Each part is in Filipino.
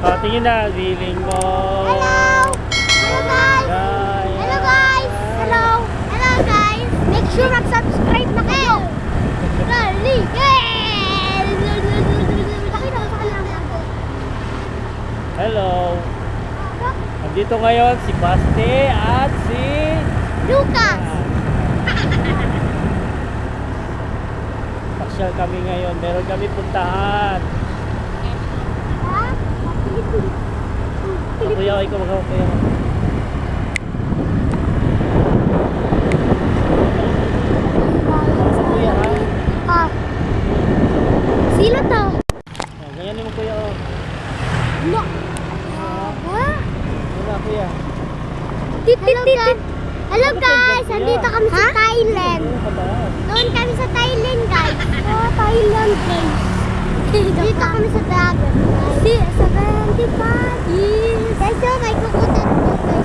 Oh, tingin na, feeling mo. Hello! Hello guys! Guys. Hello guys! Hello! Hello guys! Make sure mag-subscribe na kayo! Kanila. Hello. Nandito ngayon si Baste at si... Lucas! Pasyal kami ngayon. Meron kami puntahan. Kuya, ikaw mag kuya. Kuya ha? Ah. Sino to? Oh, ganyan mo kuya. Oh. No. Ha? Wala kuya. Hello guys! Hello guys! Kuya. Andito kami sa Thailand. Ano ba? Doon kami sa Thailand guys. Oh, Thailand guys. Dito kami sa Dragon. Si, 75 years. Guys, oh, may kukutan ko guys.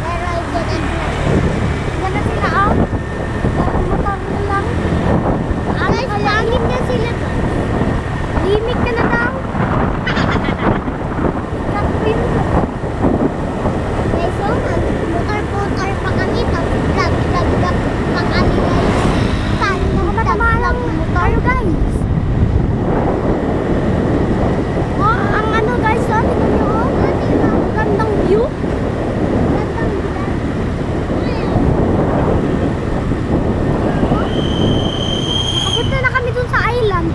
Pero I didn't know. Ganda sila oh. Motor na lang. Guys, pangit na sila. Limit ka na daw. Kapin ko. Guys, oh, motor-motor pa kami. Tapos vlog, vlog, vlog. Pang ano guys. Tan, matama lang motor guys. Oh, ang ano guys, oh, tingnan niyo oh. Ang Gandang view. Gandang view. Papunta na kami dun sa island.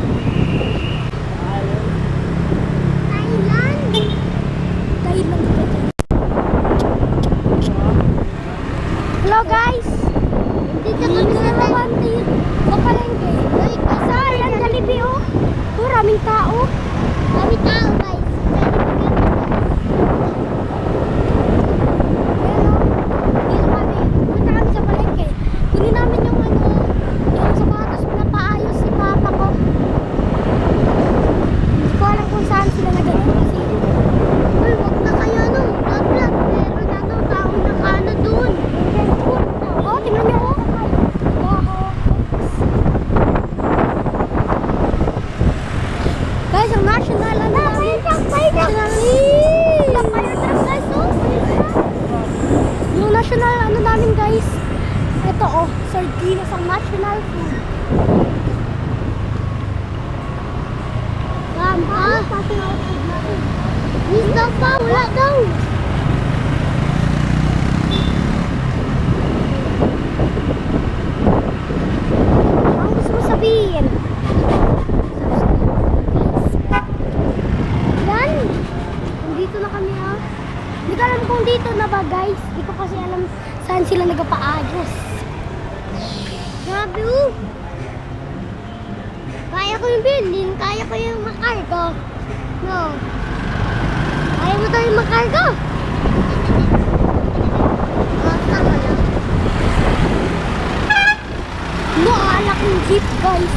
Thailand? Thailand ba dyan? Hello guys! Dito kami sa Tawante. Sa palengke. Sa ayan, Jollibee oh. Oh, raming tao. Raming tao guys. Dito kami. Punta kami sa palengke. Kunin namin yung ano, yung sapatos na paayos si papa ko. Hindi ko alam kung saan sila nagano kasi. Uy, wag na kayo no. Vlog, meron na to taong nakano dun. Oh, tingnan niyo oh. Guys, ang national ano namin. National guys, oh. Yung national ano namin guys. Ito oh, sardinas ang national food. Gamba. Gusto pa, wala daw. Ang gusto mo sabihin? Yan. Nandito na kami ha. Hindi ko alam guys. Hindi ko kasi alam saan sila nagpaayos. Grabe oh. Kaya ko yung building. Kaya ko yung makargo. No. Kaya mo tayo makargo. Ah, tama lang. No, alak yung jeep, guys.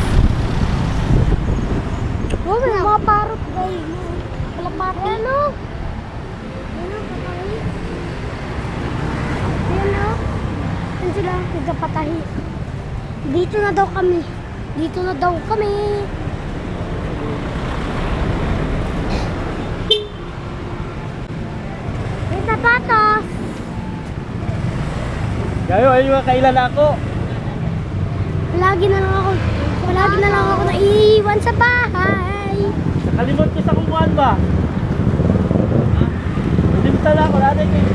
Oh, may mga parot, guys. Wala pati. Ano? Ano, patahi? Ano? Sila? Nagkapatahi. Dito na daw kami. Dito na daw kami. May sapatos. Gayo, ayun yung kailan ako. Palagi na lang ako. Palagi na lang ako naiiwan sa bahay. Nakalimot ko sa kumuhan ba? Ha? Nalimtan ako, natin eh.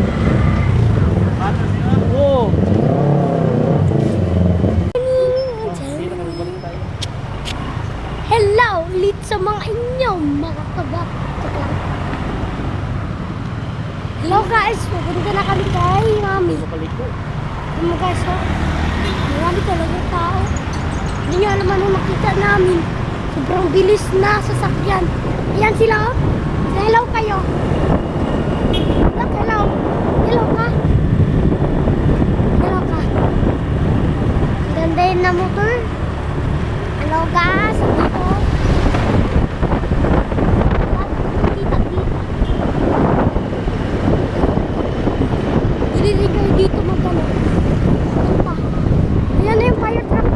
inyo mga kabak. Hello guys, pupunta na kami kay mami. Hello guys, ha? marami talaga tao. Hindi nyo alam ano nakita namin. Sobrang bilis na sasakyan. Ayan sila, oh. Hello kayo. Hello, hello. Hello ka. maliligaw dito magkano. Ito pa. Ayan na yung fire truck